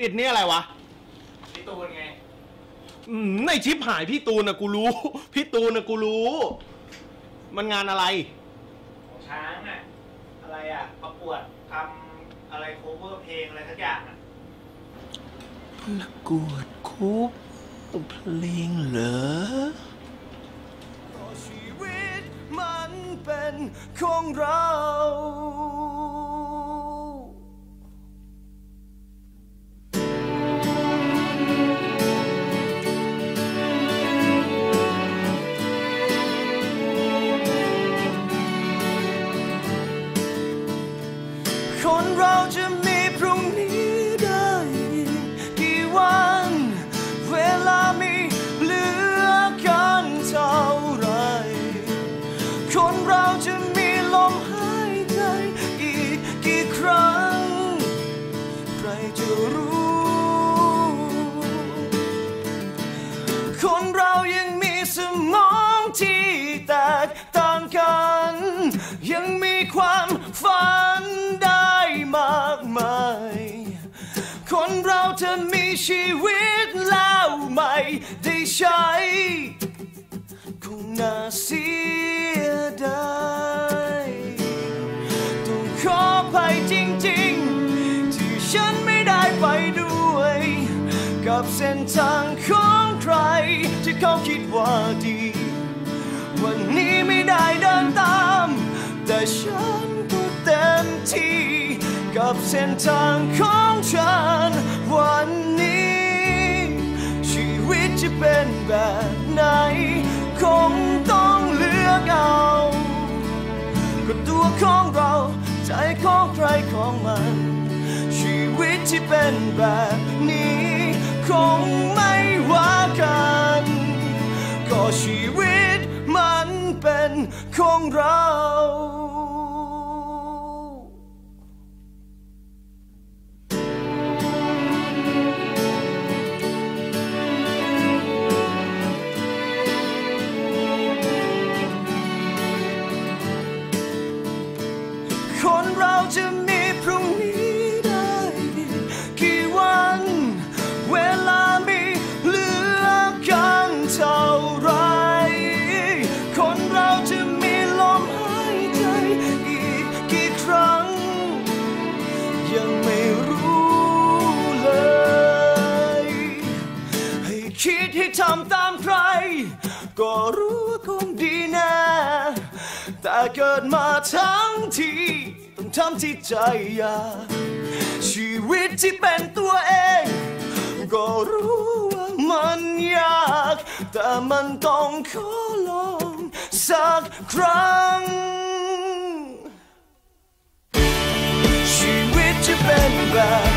อิดนี่อะไรวะพี่ตูนไงอืมในชิปหายพี่ตูนนะกูรู้ พี่ตูนนะกูรู้ มันงานอะไร ของช้างอะ อะไรอะ ประกวดทำอะไรโคเวอร์เพลงอะไรทักอย่างอะประกวดคูปเพลงเหรอชีวิตมันเป็นของเรา คนเรายังมีสมองที่แตกต่างกัน ยังมีความฝันได้มากมาย คนเราจะมีชีวิตแล้วไม่ได้ใช้ คงน่าเสียดายต้องขอภัยจริงๆ ที่ฉันไม่ได้ไปด้วย กับเส้นทางของใค เขาคิดว่าดี วันนี้ไม่ได้เดินตาม แต่ฉันก็เต็มที่ กับเส้นทางของฉัน วันนี้ ชีวิตจะเป็นแบบไหน คงต้องเลือกเอาก็ตัวของเรา ใจของใครของมัน ชีวิตที่เป็นแบบนี้ คงไม่ ชีวิตมันเป็นของเรา ทำตามใคร ก็รู้ว่าคงดีแนะแต่เกิดมาทั้งทีต้องทำที่ใจอยากชีวิตที่เป็นตัวเอง ก็รู้ว่ามันยาก แต่มันต้องขอลองสักครั้ง ชีวิตจะเป็นแบบ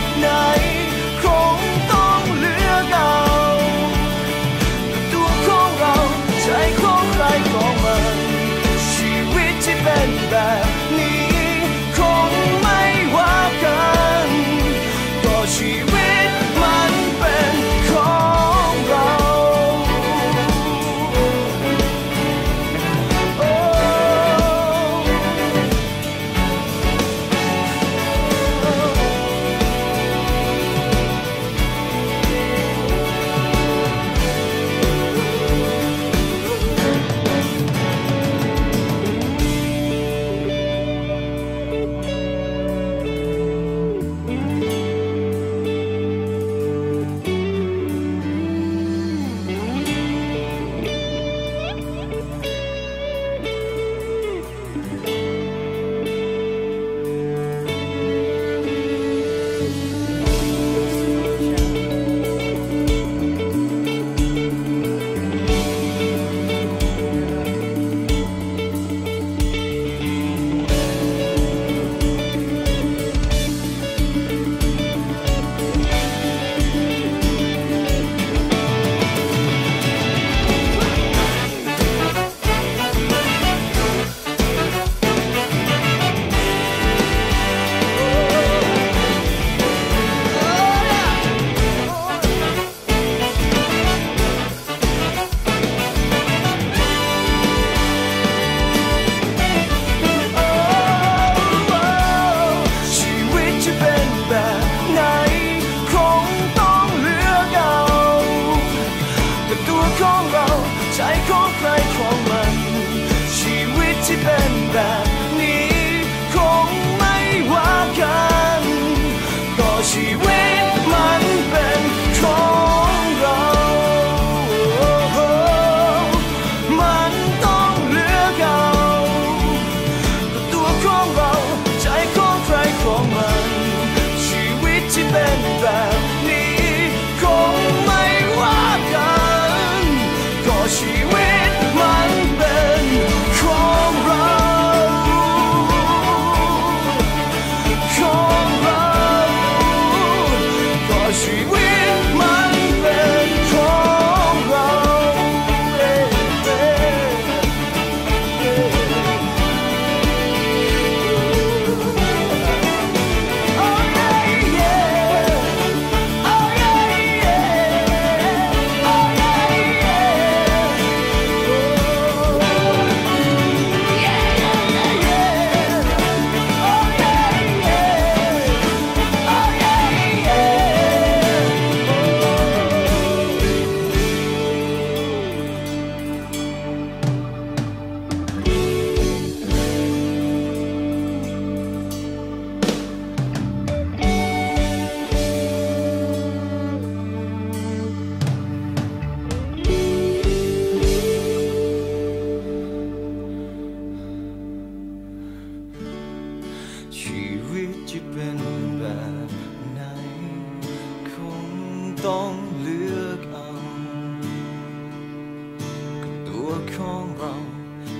ของเรา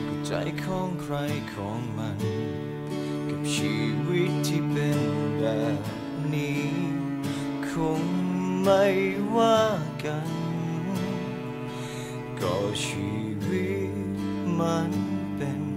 ก็ใจของใครของมัน กับชีวิตที่เป็นแบบนี้ คงไม่ว่ากัน ก็ชีวิตมันเป็น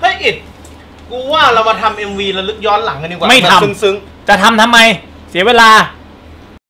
เฮ้ยอิดกูว่าเรามาทำเอ็มวีระลึกย้อนหลังกันดีกว่าไม่ทำ แบบซึ้งจะทำทำไม เสียเวลา